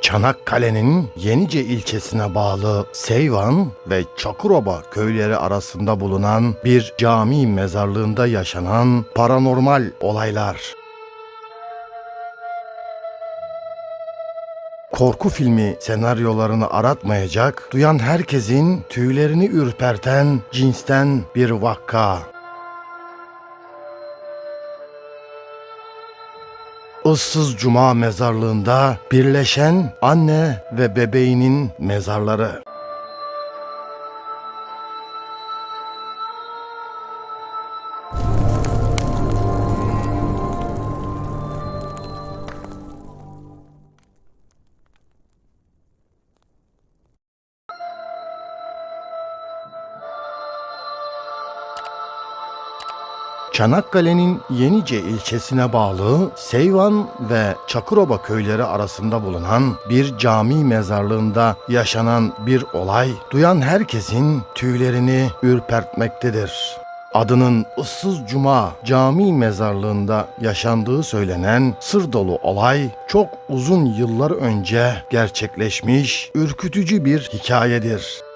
Çanakkale'nin Yenice ilçesine bağlı Seyvan ve Çakıroba köyleri arasında bulunan bir cami mezarlığında yaşanan paranormal olaylar. Korku filmi senaryolarını aratmayacak, duyan herkesin tüylerini ürperten cinsten bir vakka. Issız Cuma mezarlığında birleşen anne ve bebeğinin mezarları. Çanakkale'nin Yenice ilçesine bağlı Seyvan ve Çakıroba köyleri arasında bulunan bir cami mezarlığında yaşanan bir olay duyan herkesin tüylerini ürpertmektedir. Adının Issız Cuma cami mezarlığında yaşandığı söylenen sır dolu olay çok uzun yıllar önce gerçekleşmiş ürkütücü bir hikayedir.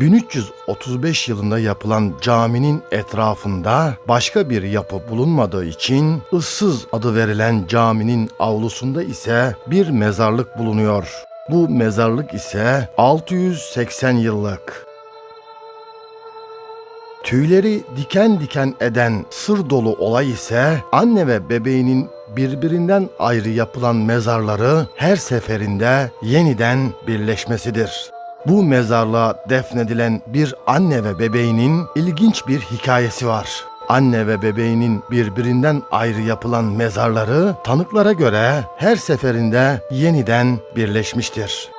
1335 yılında yapılan caminin etrafında başka bir yapı bulunmadığı için ıssız adı verilen caminin avlusunda ise bir mezarlık bulunuyor. Bu mezarlık ise 680 yıllık. Tüyleri diken diken eden sır dolu olay ise anne ve bebeğinin birbirinden ayrı yapılan mezarları her seferinde yeniden birleşmesidir. Bu mezarlığa defnedilen bir anne ve bebeğinin ilginç bir hikayesi var. Anne ve bebeğinin birbirinden ayrı yapılan mezarları tanıklara göre her seferinde yeniden birleşmiştir.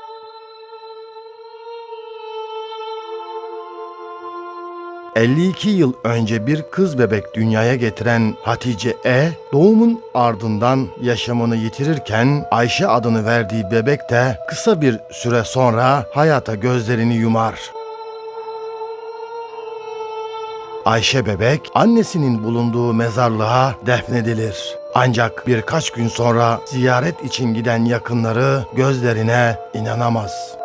...52 yıl önce bir kız bebek dünyaya getiren Hatice E... ...doğumun ardından yaşamını yitirirken... ...Ayşe adını verdiği bebek de kısa bir süre sonra hayata gözlerini yumar. Ayşe bebek annesinin bulunduğu mezarlığa defnedilir. Ancak birkaç gün sonra ziyaret için giden yakınları gözlerine inanamaz.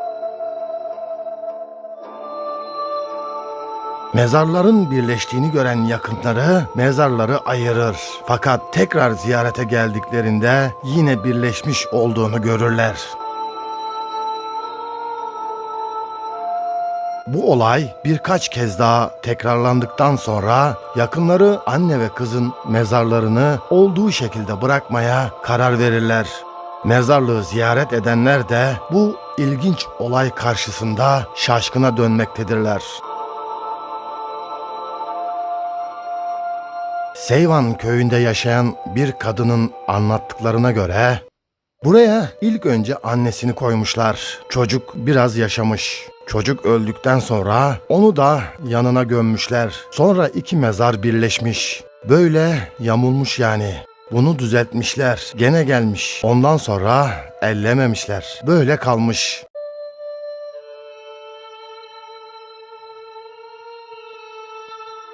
Mezarların birleştiğini gören yakınları mezarları ayırır. Fakat tekrar ziyarete geldiklerinde yine birleşmiş olduğunu görürler. Bu olay birkaç kez daha tekrarlandıktan sonra yakınları anne ve kızın mezarlarını olduğu şekilde bırakmaya karar verirler. Mezarlığı ziyaret edenler de bu ilginç olay karşısında şaşkına dönmektedirler. Seyvan köyünde yaşayan bir kadının anlattıklarına göre buraya ilk önce annesini koymuşlar. Çocuk biraz yaşamış. Çocuk öldükten sonra onu da yanına gömmüşler. Sonra iki mezar birleşmiş. Böyle yamulmuş yani. Bunu düzeltmişler. Gene gelmiş. Ondan sonra ellememişler. Böyle kalmış.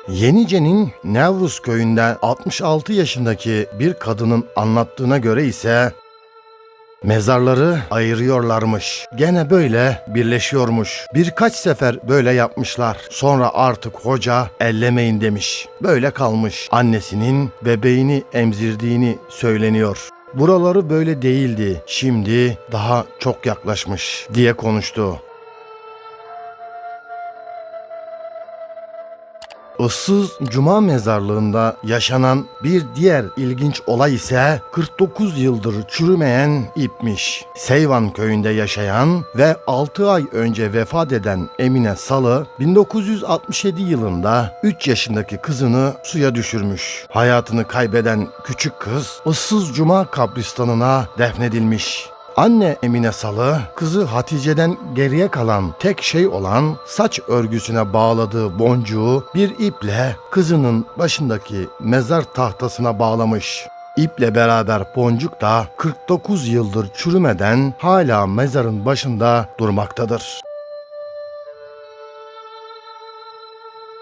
Yenice'nin Nevruz köyünde 66 yaşındaki bir kadının anlattığına göre ise mezarları ayırıyorlarmış. Gene böyle birleşiyormuş. Birkaç sefer böyle yapmışlar. Sonra artık hoca ellemeyin demiş. Böyle kalmış. Annesinin bebeğini emzirdiğini söyleniyor. Buraları böyle değildi. Şimdi daha çok yaklaşmış diye konuştu. Issız Cuma mezarlığında yaşanan bir diğer ilginç olay ise 49 yıldır çürümeyen ipmiş. Seyvan köyünde yaşayan ve 6 ay önce vefat eden Emine Salı 1967 yılında 3 yaşındaki kızını suya düşürmüş. Hayatını kaybeden küçük kız Issız Cuma kabristanına defnedilmiş. Anne Emine Salı, kızı Hatice'den geriye kalan tek şey olan saç örgüsüne bağladığı boncuğu bir iple kızının başındaki mezar tahtasına bağlamış. İple beraber boncuk da 49 yıldır çürümeden hala mezarın başında durmaktadır.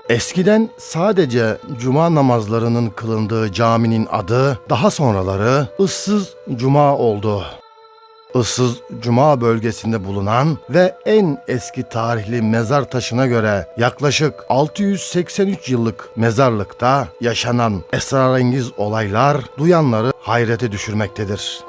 Eskiden sadece cuma namazlarının kılındığı caminin adı daha sonraları Issız Cuma oldu. Issız Cuma bölgesinde bulunan ve en eski tarihli mezar taşına göre yaklaşık 683 yıllık mezarlıkta yaşanan esrarengiz olaylar duyanları hayrete düşürmektedir.